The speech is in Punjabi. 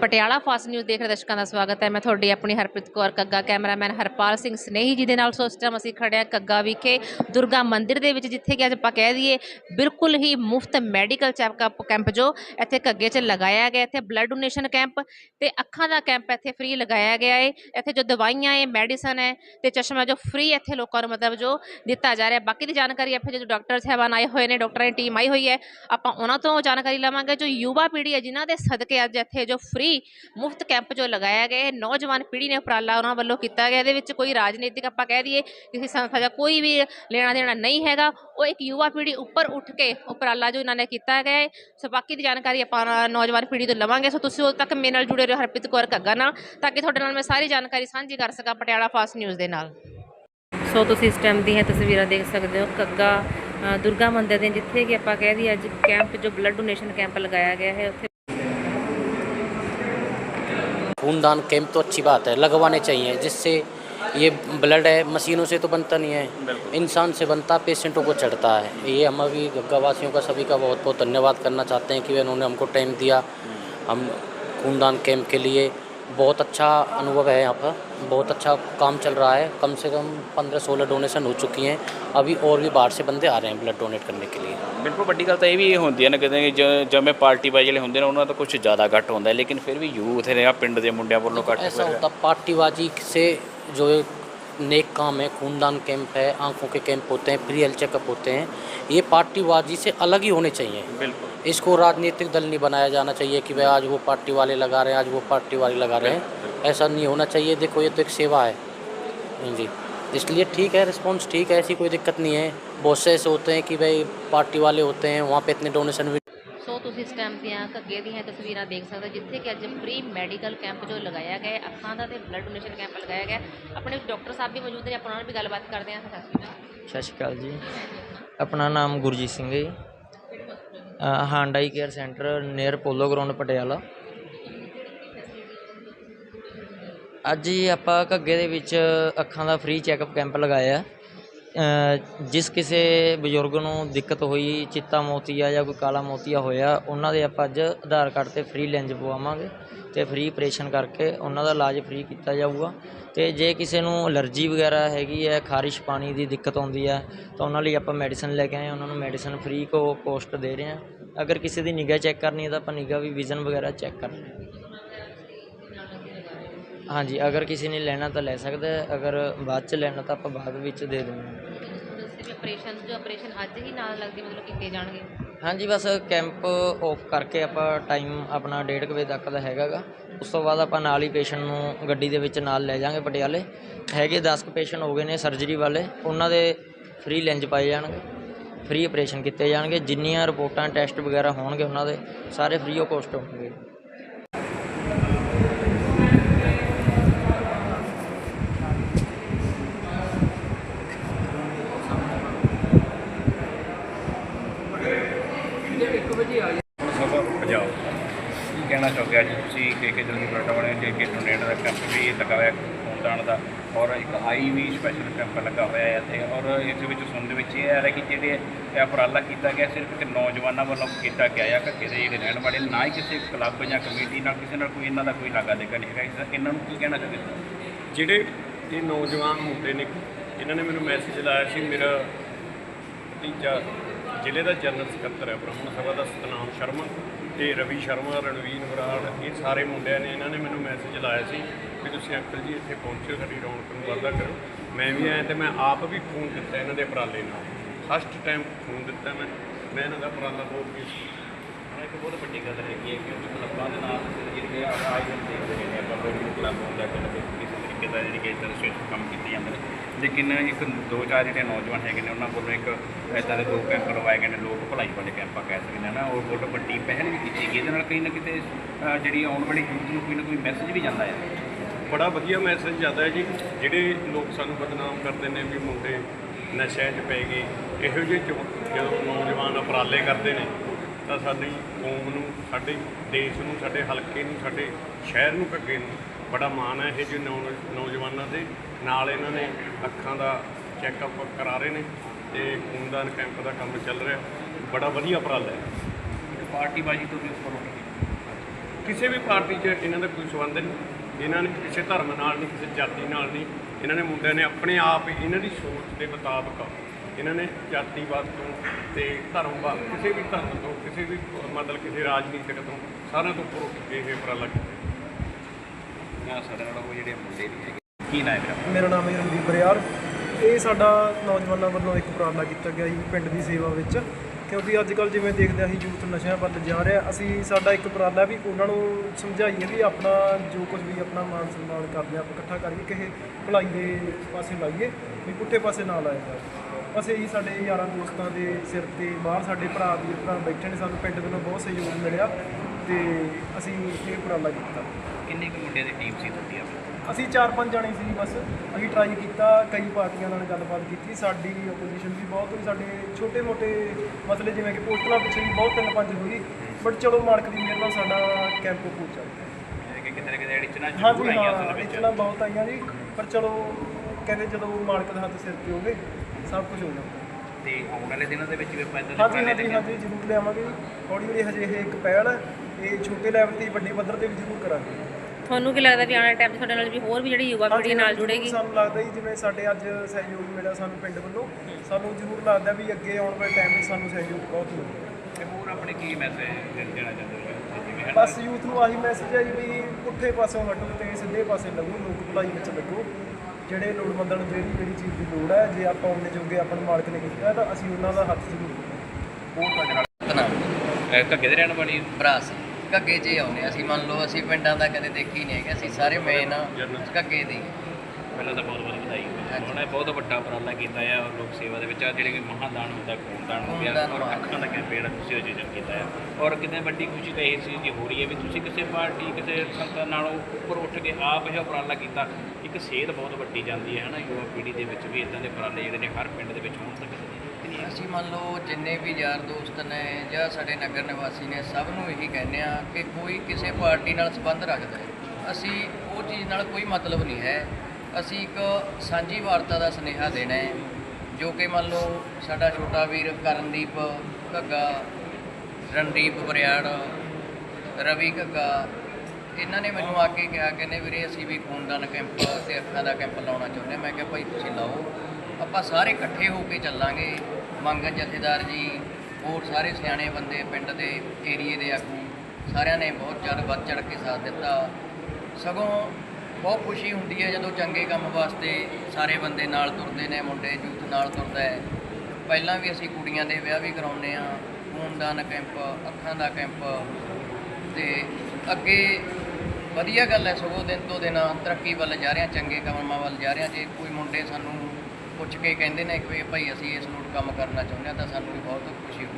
ਪਟਿਆਲਾ ਫਾਸਟ ਨਿਊਜ਼ ਦੇਖ ਰਹੇ ਦਰਸ਼ਕਾਂ ਦਾ ਸਵਾਗਤ ਹੈ। ਮੈਂ ਤੁਹਾਡੀ ਆਪਣੀ ਹਰਪ੍ਰੀਤ ਕੌਰ ਕੱਗਾ, ਕੈਮਰਾਮੈਨ ਹਰਪਾਲ ਸਿੰਘ ਸਨੇਹੀ ਜੀ ਦੇ ਨਾਲ ਸੋ ਇਸ ਟਾਈਮ ਅਸੀਂ ਖੜੇ ਹਾਂ ਕੱਗਾ ਵਿਖੇ, ਦੁਰਗਾ ਮੰਦਿਰ ਦੇ ਵਿੱਚ, ਜਿੱਥੇ ਕਿ ਅੱਜ ਆਪਾਂ ਕਹਿ ਦਈਏ ਬਿਲਕੁਲ ਹੀ ਮੁਫਤ ਮੈਡੀਕਲ ਚੈੱਕਅਪ ਕੈਂਪ ਜੋ ਇੱਥੇ ਕੱਗੇ 'ਚ ਲਗਾਇਆ ਗਿਆ, ਇੱਥੇ ਬਲੱਡ ਡੋਨੇਸ਼ਨ ਕੈਂਪ ਤੇ ਅੱਖਾਂ ਦਾ ਕੈਂਪ ਇੱਥੇ ਫ੍ਰੀ ਲਗਾਇਆ ਗਿਆ ਹੈ ਇੱਥੇ ਜੋ ਦਵਾਈਆਂ ਹੈ ਮੈਡੀਸਨ ਹੈ ਤੇ ਚਸ਼ਮਾ ਜੋ ਫ੍ਰੀ ਇੱਥੇ ਲੋਕਾਂ ਨੂੰ ਮਤਲਬ ਜੋ ਦਿੱਤਾ ਜਾ ਰਿਹਾ। ਬਾਕੀ ਦੀ ਜਾਣਕਾਰੀ ਇੱਥੇ ਜੋ ਡਾਕਟਰ ਸਾਹਿਬਾਨ ਆਏ ਹੋਏ ਨੇ ਡਾਕਟਰਾਂ ਦੀ ਟੀਮ ਆਈ ਹੋਈ ਹੈ, ਆਪਾਂ ਉਹਨਾਂ ਤੋਂ ਜਾਣਕਾਰੀ ਲਵਾਂਗੇ। ਜੋ ਯੁਵਾ ਪੀੜ੍ਹੀ ਹੈ, ਜਿਨ੍ਹਾਂ ਦੇ ਸਦਕੇ ਅੱਜ ਇੱਥੇ ਜੋ ਫ੍ਰੀ ਮੁਫਤ ਕੈਂਪ ਜੋ ਲਗਾਇਆ ਗਿਆ ਹੈ, ਨੌਜਵਾਨ ਪੀੜ੍ਹੀ ਨੇ ਉਪਰਾਲਾ ਉਹਨਾਂ ਵੱਲੋਂ ਕੀਤਾ ਗਿਆ। ਇਹਦੇ ਵਿੱਚ ਕੋਈ ਰਾਜਨੀਤਿਕ ਆਪਾਂ ਕਹਿ ਦਈਏ, ਕਿਸੇ ਸੰਸਥਾ ਦਾ ਕੋਈ ਵੀ ਲੈਣਾ ਦੇਣਾ ਨਹੀਂ ਹੈਗਾ। ਉਹ ਇੱਕ ਯੁਵਾ ਪੀੜ੍ਹੀ ਉੱਪਰ ਉੱਠ ਕੇ ਉਪਰਾਲਾ ਜੋ ਇਹਨਾਂ ਨੇ ਕੀਤਾ ਗਿਆ ਹੈ। ਸੋ ਬਾਕੀ ਦੀ ਜਾਣਕਾਰੀ ਆਪਾਂ ਨੌਜਵਾਨ ਪੀੜ੍ਹੀ ਤੋਂ ਲਵਾਂਗੇ। ਸੋ ਤੁਸੀਂ ਉਦੋਂ ਤੱਕ ਮੇਰੇ ਨਾਲ ਜੁੜੇ ਰਹੋ ਹਰਪ੍ਰੀਤ ਕੌਰ ਘੱਗਾ ਨਾਲ, ਤਾਂ ਕਿ ਤੁਹਾਡੇ ਨਾਲ ਮੈਂ ਸਾਰੀ ਜਾਣਕਾਰੀ ਸਾਂਝੀ ਕਰ ਸਕਾਂ ਪਟਿਆਲਾ ਫਾਸਟ ਨਿਊਜ਼ ਦੇ ਨਾਲ। ਸੋ ਤੁਸੀਂ ਇਸ ਟਾਈਮ ਦੀਆਂ ਤਸਵੀਰਾਂ ਦੇਖ ਸਕਦੇ ਹੋ ਕੱਗਾ ਦੁਰਗਾ ਮੰਦਿਰ ਦੇ ਜਿੱਥੇ ਕਿ ਆਪਾਂ ਕਹਿ ਦਈਏ ਅੱਜ ਕੈਂਪ ਜੋ ਬਲੱਡ ਡੋਨੇਸ਼ਨ ਕੈਂਪ ਲਗਾਇਆ ਗਿਆ ਹੈ, ਉੱਥੇ खूनदान कैंप तो अच्छी बात है लगवाने चाहिए जिससे ये ब्लड है मशीनों से तो बनता नहीं है इंसान से बनता पेशेंटों को चढ़ता है। ये हम अभी गग्गावासियों का सभी का बहुत बहुत धन्यवाद करना चाहते हैं कि उन्होंने हमको टाइम दिया हम खूनदान कैंप के लिए बहुत अच्छा अनुभव है यहाँ पर बहुत अच्छा काम चल रहा है कम से कम पंद्रह सोलह डोनेशन हो चुकी हैं अभी और भी ਬਾਹਰ ਸੇ ਬੰਦੇ ਆ ਰਹੇ ਹਨ ਬਲੱਡ ਡੋਨੇਟ ਕਰਨ ਕੇ ਲਈ ਬਿਲਕੁਲ ਵੱਡੀ ਗੱਲ ਤਾਂ ਇਹ ਵੀ ਹੁੰਦੀ ਹੈ ਨਾ ਕਿਤੇ ਜਿਵੇਂ ਪਾਰਟੀ ਵਾਜ ਜਿਹੜੇ ਹੁੰਦੇ ਨੇ ਉਹਨਾਂ ਦਾ ਕੁਝ ਜ਼ਿਆਦਾ ਘੱਟ ਹੁੰਦਾ ਹੈ ਲੇਕਿਨ ਫਿਰ ਵੀ ਯੂਥ ਨੇ ਆ ਪਿੰਡ ਦੇ ਮੁੰਡਿਆਂ ਵੱਲੋਂ ਘੱਟ ਐਸਾ ਹੁੰਦਾ ਪਾर्टीबाजी से जो नेक काम है खूनदान कैंप है आंखों के कैंप होते हैं फ्री हेल्थ चेकअप होते हैं ये पार्टीबाजी से अलग ही होने चाहिए बिल्कुल इसको राजनीतिक दल नहीं बनाया जाना चाहिए कि भाई आज वो पार्टी वाले लगा रहे हैं आज वो पार्टी वाले लगा रहे हैं ऐसा नहीं होना चाहिए देखो ये तो एक सेवा है जी इसलिए ठीक है रिस्पॉन्स ठीक है ऐसी कोई दिक्कत नहीं है बहुत से ऐसे होते हैं कि भाई पार्टी वाले होते हैं वहाँ पे इतने डोनेशन भी ਸੋ ਤੁਸੀਂ ਇਸ ਟਾਈਮ ਦੀਆਂ ਘੱਗੇ ਦੀਆਂ ਤਸਵੀਰਾਂ ਦੇਖ ਸਕਦੇ ਹੋ ਜਿੱਥੇ ਕਿ ਅੱਜ ਫ੍ਰੀ ਮੈਡੀਕਲ ਕੈਂਪ ਜੋ ਲਗਾਇਆ ਗਿਆ ਹੈ ਅੱਖਾਂ ਦਾ ਤੇ ਬਲੱਡ ਡੋਨੇਸ਼ਨ ਕੈਂਪ ਲਗਾਇਆ ਗਿਆ ਹੈ। ਆਪਣੇ ਡਾਕਟਰ ਸਾਹਿਬ ਵੀ ਮੌਜੂਦ ਨੇ ਆਪਾਂ ਉਹਨਾਂ ਨਾਲ ਵੀ ਗੱਲਬਾਤ ਕਰਦੇ ਹਾਂ ਸਤਿ ਸ਼੍ਰੀ ਅਕਾਲ ਸਤਿ ਸ਼੍ਰੀ ਅਕਾਲ ਜੀ ਆਪਣਾ ਨਾਮ ਗੁਰਜੀਤ ਸਿੰਘ ਹੈ ਜੀ। ਅ, Hyundai care centre near polo ground Patiala. ਅੱਜ ਹੀ ਆਪਾਂ ਘੱਗੇ ਦੇ ਵਿੱਚ ਅੱਖਾਂ ਦਾ ਫ੍ਰੀ ਚੈੱਕਅਪ ਕੈਂਪ ਲਗਾਇਆ ਜਿਸ ਕਿਸੇ ਬਜ਼ੁਰਗ ਨੂੰ ਦਿੱਕਤ ਹੋਈ, ਚਿੱਟਾ ਮੋਤੀਆ ਜਾਂ ਕੋਈ ਕਾਲਾ ਮੋਤੀਆ ਹੋਇਆ, ਉਹਨਾਂ ਦੇ ਆਪਾਂ ਅੱਜ ਆਧਾਰ ਕਾਰਡ ਤੇ ਫ੍ਰੀ ਲੈਂਜ ਪਵਾਵਾਂਗੇ। ਤੇ ਫ੍ਰੀ ਆਪਰੇਸ਼ਨ ਕਰਕੇ ਉਹਨਾਂ ਦਾ ਇਲਾਜ ਫ੍ਰੀ ਕੀਤਾ ਜਾਊਗਾ। ਤੇ ਜੇ ਕਿਸੇ ਨੂੰ ਅਲਰਜੀ ਵਗੈਰਾ ਹੈਗੀ ਹੈ, ਖਾਰਿਸ਼ ਪਾਣੀ ਦੀ ਦਿੱਕਤ ਆਉਂਦੀ ਹੈ, ਤਾਂ ਉਹਨਾਂ ਲਈ ਆਪਾਂ ਮੈਡੀਸਨ ਲੈ ਕੇ ਆਏ ਉਹਨਾਂ ਨੂੰ ਮੈਡੀਸਨ ਫ੍ਰੀ ਕੋ ਕੋਸਟ ਦੇ ਰਹੇ ਹਾਂ। ਅਗਰ ਕਿਸੇ ਦੀ ਨਿਗਾਹ ਚੈੱਕ ਕਰਨੀ ਹੈ ਤਾਂ ਆਪਾਂ ਨਿਗਾਹ ਵੀ ਵਿਜ਼ਨ ਵਗੈਰਾ ਚੈੱਕ ਕਰ ਰਹੇ ਹਾਂਜੀ, ਅਗਰ ਕਿਸੇ ਨੇ ਲੈਣਾ ਤਾਂ ਲੈ ਸਕਦਾ ਹੈ। ਅਗਰ ਬਾਅਦ ਚ ਲੈਣਾ ਤਾਂ ਆਪਾਂ ਬਾਅਦ ਵਿੱਚ ਦੇ ਦੇਵਾਂਗੇ ਆਪਰੇਸ਼ਨ ਜੋ ਆਪਰੇਸ਼ਨ ਅੱਜ ਹੀ ਨਾਲ ਲੱਗਦੇ ਮਤਲਬ ਕੀਤੇ ਜਾਣਗੇ। ਹਾਂਜੀ, ਬਸ ਕੈਂਪ ਆਫ ਕਰਕੇ ਆਪਾਂ ਟਾਈਮ ਆਪਣਾ 1:30 ਵਜੇ ਤੱਕ ਦਾ ਹੈਗਾ ਗਾ ਉਸ ਤੋਂ ਬਾਅਦ ਆਪਾਂ ਨਾਲ ਹੀ ਪੇਸ਼ੈਂਟ ਨੂੰ ਗੱਡੀ ਦੇ ਵਿੱਚ ਨਾਲ ਲੈ ਜਾਾਂਗੇ ਪਟਿਆਲੇ। ਹੈਗੇ 10 ਕੁ ਪੇਸ਼ੈਂਟ ਹੋ ਗਏ ਨੇ ਸਰਜਰੀ ਵਾਲੇ। ਉਹਨਾਂ ਦੇ ਫ੍ਰੀ ਲੈਂਜ ਪਾਏ ਜਾਣਗੇ। ਫ੍ਰੀ ਆਪਰੇਸ਼ਨ ਕੀਤੇ ਜਾਣਗੇ। ਜਿੰਨੀਆਂ ਰਿਪੋਰਟਾਂ ਟੈਸਟ ਵਗੈਰਾ ਹੋਣਗੇ ਉਹਨਾਂ ਦੇ, ਸਾਰੇ ਫ੍ਰੀ ਆਫ ਕੋਸਟ ਹੋਣਗੇ ਸਭਾ ਪੰਜਾਬ ਕੀ ਕਹਿਣਾ ਚਾਹੋਗੇ ਅੱਜ ਤੁਸੀਂ ਕੇ ਕੇ ਜਲਦੀ ਬਲੱਡ ਵਾਲੇ ਕੇ ਕੇ ਡੋਨੇਟ ਦਾ ਕੈਂਪ ਵੀ ਲਗਾ ਹੋਇਆ ਖੂਨਦਾਨ ਦਾ ਔਰ ਇੱਕ ਆਈ ਵੀ ਸਪੈਸ਼ਲ ਕੈਂਪ ਲੱਗਾ ਹੋਇਆ ਹੈ ਇੱਥੇ। ਔਰ ਇਸ ਵਿੱਚ ਸੁਣਨ ਦੇ ਵਿੱਚ ਇਹ ਆ ਰਿਹਾ ਕਿ ਜਿਹੜੇ ਇਹ ਉਪਰਾਲਾ ਕੀਤਾ ਗਿਆ, ਸਿਰਫ ਇੱਕ ਨੌਜਵਾਨਾਂ ਵੱਲੋਂ ਕੀਤਾ ਗਿਆ ਆ ਘੱਗੇ ਦੇ ਜਿਹੜੇ ਰਹਿਣ ਵਾਲੇ, ਨਾ ਹੀ ਕਿਸੇ ਕਲੱਬ ਜਾਂ ਕਮੇਟੀ ਨਾਲ ਕਿਸੇ ਨਾਲ ਕੋਈ ਇਹਨਾਂ ਦਾ ਕੋਈ ਲਾਗਾ ਦੇਗਾ ਨਹੀਂ ਹੈਗਾ। ਇਸ- ਇਹਨਾਂ ਨੂੰ ਕੀ ਕਹਿਣਾ ਚਾਹੁੰਦੇ ਜਿਹੜੇ ਇਹ ਨੌਜਵਾਨ ਮੁੰਡੇ ਨੇ, ਇਹਨਾਂ ਨੇ ਮੈਨੂੰ ਮੈਸੇਜ ਲਾਇਆ ਸੀ, ਮੇਰਾ ਤੀਜਾ ਜ਼ਿਲ੍ਹੇ ਦਾ ਜਨਰਲ ਸਕੱਤਰ ਹੈ ਬ੍ਰਹਮਣ ਸਭਾ ਦਾ ਸਤਨਾਮ ਸ਼ਰਮਾ ਤੇ ਰਵੀ ਸ਼ਰਮਾ, ਰਣਵੀਰ ਬਰਾੜ ਇਹ ਸਾਰੇ ਮੁੰਡਿਆਂ ਨੇ, ਇਹਨਾਂ ਨੇ ਮੈਨੂੰ ਮੈਸੇਜ ਲਾਇਆ ਸੀ। ਕਿ ਤੁਸੀਂ ਅੰਕਲ ਜੀ ਇੱਥੇ ਪਹੁੰਚੇ ਸਾਡੀ ਰੌਣਕ ਨੂੰ ਵਾਧਾ ਕਰੋ। ਮੈਂ ਵੀ ਆਇਆ ਤੇ ਮੈਂ ਆਪ ਵੀ ਫੋਨ ਦਿੱਤਾ ਇਹਨਾਂ ਦੇ ਉਪਰਾਲੇ ਨਾਲ। ਫਸਟ ਟਾਈਮ ਫੋਨ ਦਿੱਤਾ ਮੈਂ। ਮੈਂ ਇਹਨਾਂ ਦਾ ਉਪਰਾਲਾ ਬਹੁਤ ਵੀ ਇੱਕ ਬਹੁਤ ਵੱਡੀ ਗੱਲ ਹੈਗੀ ਹੈ ਕਿ ਉਹ ਕਲੱਬਾਂ ਦੇ ਨਾਲ ਜਿਹੜੇ ਆਈ ਹੁੰਦੇ ਨੇ ਆਪਾਂ ਕੋਈ ਕਲੱਬ ਹੁੰਦਾ ਕਿ ਕਿਸੇ ਤਰੀਕੇ ਦਾ ਜਿਹੜੀ ਕਿ ਇਸ ਕੰਮ ਕੀਤੀ ਜਾਂਦੇ ਨੇ। ਲੇਕਿਨ ਇੱਕ ਦੋ ਚਾਰ ਜਿਹੜੇ ਨੌਜਵਾਨ ਹੈਗੇ ਨੇ, ਉਹਨਾਂ ਵੱਲੋਂ ਇੱਕ ਇੱਦਾਂ ਦੇ ਦੋ ਕੈਂਪ ਕਰਵਾਏ ਗਏ ਨੇ, ਲੋਕ ਭਲਾਈ ਵਾਲੇ ਕੈਂਪ ਆ ਕਹਿ ਸਕਦੇ ਹਾਂ ਨਾ ਉਹ ਬਹੁਤ ਵੱਡੀ ਪਹਿਲ ਵੀ ਕੀਤੀ ਗਈ। ਇਹਦੇ ਨਾਲ ਕਈ ਨਾ ਕਿਤੇ ਜਿਹੜੀ ਆਉਣ ਵਾਲੀ ਯੂਥ ਨੂੰ ਕੋਈ ਨਾ ਕੋਈ ਮੈਸੇਜ ਵੀ ਜਾਂਦਾ ਹੈ। ਬੜਾ ਵਧੀਆ ਮੈਸੇਜ ਜਾਂਦਾ ਹੈ ਜੀ। ਜਿਹੜੇ ਲੋਕ ਸਾਨੂੰ ਬਦਨਾਮ ਕਰਦੇ ਨੇ ਵੀ ਮੁੰਡੇ ਨਸ਼ਿਆਂ 'ਚ ਪੈ ਗਏ ਇਹੋ ਜਿਹੇ ਜਦੋਂ ਨੌਜਵਾਨ ਉਪਰਾਲੇ ਕਰਦੇ ਨੇ ਤਾਂ ਸਾਡੀ ਕੌਮ ਨੂੰ ਸਾਡੇ ਦੇਸ਼ ਨੂੰ ਸਾਡੇ ਹਲਕੇ ਨੂੰ ਸਾਡੇ ਸ਼ਹਿਰ ਨੂੰ ਘੱਗੇ ਨੂੰ ਬੜਾ ਮਾਣ ਹੈ। ਇਹ ਜਿਹੇ ਨੌਜਵਾਨਾਂ ਤੇ ਨਾਲ ਇਹਨਾਂ ਨੇ ਅੱਖਾਂ ਦਾ ਚੈੱਕਅਪ ਕਰਾ ਰਹੇ ਨੇ ਤੇ ਖੂਨਦਾਨ ਕੈਂਪ ਦਾ ਕੰਮ ਚੱਲ ਰਿਹਾ। ਬੜਾ ਵਧੀਆ ਉਪਰਾਲਾ ਹੈ। ਇੱਕ ਪਾਰਟੀਬਾਜ਼ੀ ਤੋਂ ਵੀ ਉੱਪਰ ਕੇ ਕਿਸੇ ਵੀ ਪਾਰਟੀ 'ਚ ਇਹਨਾਂ ਦਾ ਕੋਈ ਸੰਬੰਧ ਨਹੀਂ। ਇਹਨਾਂ ਨੇ ਕਿਸੇ ਧਰਮ ਨਾਲ ਨਹੀਂ ਕਿਸੇ ਜਾਤੀ ਨਾਲ ਨਹੀਂ। ਇਹਨਾਂ ਨੇ ਮੁੰਡਿਆਂ ਨੇ ਆਪਣੇ ਆਪ ਇਹਨਾਂ ਦੀ ਸੋਚ ਦੇ ਮੁਤਾਬਕ ਇਹਨਾਂ ਨੇ ਜਾਤੀਵਾਦ ਤੋਂ ਤੇ ਧਰਮਵਾਦ ਕਿਸੇ ਵੀ ਧਰਮ ਤੋਂ ਕਿਸੇ ਵੀ ਮਤਲਬ ਕਿਸੇ ਰਾਜਨੀਤਿਕ ਤੋਂ ਸਾਰਿਆਂ ਤੋਂ ਉੱਪਰ ਉੱਠ ਕੇ ਇਹ ਉਪਰਾਲਾ ਕੀਤਾ। ਨਾ ਸਾਡੇ ਨਾਲ ਉਹ ਜਿਹੜੇ ਮੁੰਡੇ ਹੈਗੇ ਕੀ ਨਾਮ ਹੈ ਮੇਰਾ? ਮੇਰਾ ਨਾਮ ਹੈ ਰਣਦੀਪ ਬਰਿਆਰ। ਇਹ ਸਾਡਾ ਨੌਜਵਾਨਾਂ ਵੱਲੋਂ ਇੱਕ ਉਪਰਾਲਾ ਕੀਤਾ ਗਿਆ ਜੀ ਪਿੰਡ ਦੀ ਸੇਵਾ ਵਿੱਚ, ਕਿਉਂਕਿ ਅੱਜ ਕੱਲ ਜਿਵੇਂ ਦੇਖਦੇ ਹਾਂ ਅਸੀਂ ਯੂਥ ਨਸ਼ਿਆਂ ਵੱਲ ਜਾ ਰਿਹਾ, ਅਸੀਂ ਸਾਡਾ ਇੱਕ ਉਪਰਾਲਾ ਵੀ ਉਹਨਾਂ ਨੂੰ ਸਮਝਾਈਏ ਵੀ ਆਪਣਾ ਜੋ ਕੁਝ ਵੀ ਆਪਣਾ ਮਾਨ ਸਨਮਾਨ ਕਰਦੇ ਹਾਂ, ਆਪਾਂ ਇਕੱਠਾ ਕਰਕੇ ਕਿਸੇ ਭਲਾਈ ਦੇ ਪਾਸੇ ਲਾਈਏ, ਵੀ ਪੁੱਠੇ ਪਾਸੇ ਨਾ ਲਾਇਆ ਜਾਵੇ। ਅਸੀਂ ਇਹੀ ਸਾਡੇ ਯਾਰਾਂ ਦੋਸਤਾਂ ਦੇ ਸਿਰ ਤੇ ਬਾਹਰ ਸਾਡੇ ਭਰਾ ਵੀਰ ਭਰਾ ਬੈਠੇ ਨੇ, ਸਾਨੂੰ ਪਿੰਡ ਵੱਲੋਂ ਬਹੁਤ ਸਹਿਯੋਗ ਮਿਲਿਆ ਤੇ ਅਸੀਂ ਇਹ ਉਪਰਾਲਾ ਕੀਤਾ। ਕਿੰਨੇ ਕੁ ਮੁੰਡਿਆਂ ਦੀ ਟੀਮ ਸੀ ਤੁਹਾਡੀ ਆਪਣੀ? ਅਸੀਂ ਚਾਰ ਪੰਜ ਜਣੇ ਸੀ ਬਸ। ਅਸੀਂ ਟਰਾਈ ਕੀਤਾ ਕਈ ਪਾਰਟੀਆਂ ਨਾਲ ਗੱਲਬਾਤ ਕੀਤੀ। ਸਾਡੀ ਆਪੋਜੀਸ਼ਨ ਵੀ ਬਹੁਤ ਹੋਈ। ਸਾਡੇ ਛੋਟੇ-ਮੋਟੇ ਮਸਲੇ ਜਿਵੇਂ ਕਿ ਪੋਸਟਲਾਂ ਪਿੱਛੇ ਵੀ ਬਹੁਤ ਤਿੰਨ ਪੰਜ ਹੋਈ। ਬਟ ਚਲੋ ਮਾਲਕ ਦੀ ਮਿਹਰ ਨਾਲ ਸਾਡਾ ਕੈਂਪ ਪੂਰ ਚੱਲ ਗਿਆ ਕਿ ਕਿਤੇ ਨਾ ਕਿਤੇ ਐਡੀਚਨਾਂ ਜ਼ਰੂਰ ਆਈਆਂ ਹਾਂ ਅਸਲ ਵਿੱਚ। ਇਤਨਾ ਬਹੁਤ ਆਈਆਂ ਜੀ। ਪਰ ਚਲੋ ਕਹਿੰਦੇ ਜਦੋਂ ਮਾਲਕ ਦਾ ਹੱਥ ਸਿਰ ਤੇ ਹੋਵੇ ਸਭ ਕੁਝ ਹੋ ਜਾਂਦਾ। ਤੇ ਆਉਣ ਵਾਲੇ ਦਿਨਾਂ ਦੇ ਵਿੱਚ ਵੀ ਆਪਾਂ ਇਦਾਂ ਦੇ ਹਾਂਜੀ ਹਾਂਜੀ ਜ਼ਰੂਰ ਲਿਆਵਾਂਗੇ ਜੀ। ਹੌਲੀ ਹੌਲੀ ਹਜੇ ਇਹ ਇੱਕ ਪਹਿਲ ਹੈ ਇਹ ਛੋਟੇ ਲੈਵਲ ਤੇ ਵੱਡੇ ਪੱਧਰ ਤੇ ਵੀ ਜ਼ਰੂਰ ਕਰਾਂਗੇ। ਤੁਹਾਨੂੰ ਕੀ ਲੱਗਦਾ ਵੀ ਆਉਣ ਵਾਲੇ ਟਾਈਮ 'ਚ ਤੁਹਾਡੇ ਨਾਲ ਵੀ ਹੋਰ ਵੀ ਜਿਹੜੀ ਯੁਵਾ ਪੀੜ੍ਹੀ ਨਾਲ ਜੁੜੇਗੀ? ਸਾਨੂੰ ਲੱਗਦਾ ਜੀ ਜਿਵੇਂ ਸਾਡੇ ਅੱਜ ਸਹਿਯੋਗ ਮਿਲਿਆ ਸਾਨੂੰ ਪਿੰਡ ਵੱਲੋਂ ਸਾਨੂੰ ਜ਼ਰੂਰ ਲੱਗਦਾ ਵੀ ਅੱਗੇ ਆਉਣ ਵਾਲੇ ਟਾਈਮ ਵਿੱਚ ਸਾਨੂੰ ਸਹਿਯੋਗ ਬਹੁਤ ਮਿਲੇਗਾ ਤੇ ਹੋਰ ਆਪਣੇ ਕੀ ਮੈਸੇਜ ਦੇਣਾ ਚਾਹੁੰਦੇ ਹੋ? ਜਿਵੇਂ ਬਸ ਯੂਥ ਨੂੰ ਆਹੀ ਮੈਸੇਜ ਹੈ ਜੀ ਵੀ ਪੁੱਠੇ ਪਾਸੋਂ ਹਟੋ ਤੇ ਸਿੱਧੇ ਪਾਸੇ ਲੱਗੋ ਲੋਕ ਭਲਾਈ ਵਿੱਚ ਲੱਗੋ। ਜਿਹੜੇ ਲੋੜਵੰਦਾਂ ਨੂੰ ਜਿਹੜੀ ਜਿਹੜੀ ਚੀਜ਼ ਦੀ ਲੋੜ ਹੈ ਜੇ ਆਪਾਂ ਉਹਨੇ ਜੋਗੇ ਆਪਾਂ ਨੂੰ ਮਾਲਕ ਨੇ ਕੀਤਾ ਤਾਂ ਅਸੀਂ ਉਹਨਾਂ ਦਾ ਹੱਥ ਜ਼ਰੂਰ। ਹੋਰ ਤੁਹਾਡੇ ਨਾਲ ਅਹ ਘੱਗੇ ਦੇ ਰਹਿਣ ਵਾਲੀ ਭਰਾ ਸੀ। ਘੱਗੇ 'ਚ ਹੀ ਆਉਂਦੇ ਅਸੀਂ ਮੰਨ ਲਓ ਅਸੀਂ ਪਿੰਡਾਂ ਦਾ ਕਦੇ ਦੇਖੀ ਨਹੀਂ ਹੈਗਾ। ਅਸੀਂ ਸਾਰੇ ਮੇਨ ਘੱਗੇ ਦੇ। ਹੀ। ਪਹਿਲਾਂ ਤਾਂ ਬਹੁਤ ਬਹੁਤ ਵਧਾਈ ਹੋਵੇ ਹੁਣ ਇਹ ਬਹੁਤ ਵੱਡਾ ਉਪਰਾਲਾ ਕੀਤਾ ਹੈ ਔਰ ਲੋਕ ਸੇਵਾ ਦੇ ਵਿੱਚ ਆ ਜਿਹੜੇ ਕਿ ਮਹਾਦਾਨ ਹੁੰਦਾ ਖੂਨਦਾਨ ਹੋ ਗਿਆ ਖੂਨਦਾਨ ਔਰ। ਅੱਖਾਂ ਦਾ ਕੈਂਪੇਨ ਤੁਸੀਂ ਆਯੋਜਨ ਕੀਤਾ ਹੈ ਔਰ ਕਿਤੇ ਵੱਡੀ ਖੁਸ਼ੀ ਤਾਂ ਇਹ ਚੀਜ਼ ਦੀ ਹੋ ਰਹੀ ਹੈ ਵੀ ਤੁਸੀਂ ਕਿਸੇ ਪਾਰਟੀ ਕਿਸੇ ਸੰਸਥਾ ਨਾਲੋਂ ਉੱਪਰ ਉੱਠ ਕੇ ਆਪ ਇਹ ਉਪਰਾਲਾ ਕੀਤਾ। ਇੱਕ ਸੇਧ ਬਹੁਤ ਵੱਡੀ ਜਾਂਦੀ ਹੈ ਨਾ ਯੁਵਾ ਪੀੜ੍ਹੀ ਦੇ ਵਿੱਚ ਵੀ ਇਦਾਂ ਦੇ ਉਪਰਾਲੇ ਜਿਹੜੇ ਨੇ ਹਰ ਪਿੰਡ ਦੇ ਵਿੱਚ ਹੋਣ ਤੱਕ ਅਸੀਂ ਮੰਨ ਲਓ ਜਿੰਨੇ ਵੀ ਯਾਰ ਦੋਸਤ ਨੇ ਜਾਂ ਸਾਡੇ ਨਗਰ ਨਿਵਾਸੀ ਨੇ ਸਭ ਨੂੰ ਇਹੀ ਕਹਿੰਦੇ ਆ ਕਿ ਕੋਈ ਕਿਸੇ ਪਾਰਟੀ ਨਾਲ ਸੰਬੰਧ ਰੱਖਦਾ ਹੈ। ਅਸੀਂ ਉਹ ਚੀਜ਼ ਨਾਲ ਕੋਈ ਮਤਲਬ ਨਹੀਂ ਹੈ। ਅਸੀਂ ਇੱਕ ਸਾਂਝੀ ਵਾਰਤਾ ਦਾ ਸੁਨੇਹਾ ਦੇਣਾ ਹੈ, ਜੋ ਕਿ ਮੰਨ ਲਓ ਸਾਡਾ ਛੋਟਾ ਵੀਰ ਕਰਨਦੀਪ ਘੱਗਾ, ਰਣਦੀਪ ਬਰਿਆੜ ਰਵੀ ਘੱਗਾ, ਇਹਨਾਂ ਨੇ ਮੈਨੂੰ ਆ ਕੇ ਕਿਹਾ, ਕਹਿੰਦੇ ਵੀਰੇ ਅਸੀਂ ਵੀ ਖੂਨਦਾਨ ਕੈਂਪ ਤੇ ਅੱਖਾਂ ਦਾ ਕੈਂਪ ਲਾਉਣਾ ਚਾਹੁੰਦੇ ਮੈਂ ਕਿਹਾ ਭਾਈ ਤੁਸੀਂ ਲਾਓ। ਆਪਾਂ ਸਾਰੇ ਇਕੱਠੇ ਹੋ ਕੇ ਚੱਲਾਂਗੇ। ਮੰਗਨ ਜਥੇਦਾਰ ਜੀ, ਹੋਰ ਸਾਰੇ ਸਿਆਣੇ ਬੰਦੇ ਪਿੰਡ ਦੇ, ਏਰੀਏ ਦੇ ਆਗੂ, ਸਾਰਿਆਂ ਨੇ ਬਹੁਤ ਜ਼ਿਆਦਾ ਵੱਧ ਚੜ ਕੇ ਸਾਥ ਦਿੱਤਾ। ਸਗੋਂ ਬਹੁਤ ਖੁਸ਼ੀ ਹੁੰਦੀ ਹੈ ਜਦੋਂ ਚੰਗੇ ਕੰਮ ਵਾਸਤੇ ਸਾਰੇ ਬੰਦੇ ਨਾਲ ਤੁਰਦੇ ਨੇ, ਮੁੰਡੇ ਯੂਥ ਨਾਲ ਤੁਰਦਾ ਹੈ। ਪਹਿਲਾਂ ਵੀ ਅਸੀਂ ਕੁੜੀਆਂ ਦੇ ਵਿਆਹ ਵੀ ਕਰਾਉਂਦੇ ਆ ਖੂਨਦਾਨ ਕੈਂਪ, ਅੱਖਾਂ ਦਾ ਕੈਂਪ ਤੇ ਅੱਗੇ ਵਧੀਆ ਗੱਲ ਹੈ, ਸਗੋਂ ਦਿਨ ਤੋਂ ਦਿਨ ਤਰੱਕੀ ਵੱਲ ਜਾ ਰਹੇ ਹਾਂ, ਚੰਗੇ ਕੰਮਾਂ ਵੱਲ ਜਾ ਰਹੇ ਹਾਂ। ਜੇ ਕੋਈ ਮੁੰਡੇ ਸਾਨੂੰ ਪੁੱਛ ਕੇ ਕਹਿੰਦੇ ਨੇ ਕਿ ਵੀ ਭਾਈ ਅਸੀਂ ਇਸ ਨੂੰ ਕੰਮ ਕਰਨਾ ਚਾਹੁੰਦੇ ਹਾਂ ਤਾਂ ਸਾਨੂੰ ਵੀ ਬਹੁਤ ਖੁਸ਼ੀ ਹੁੰਦੀ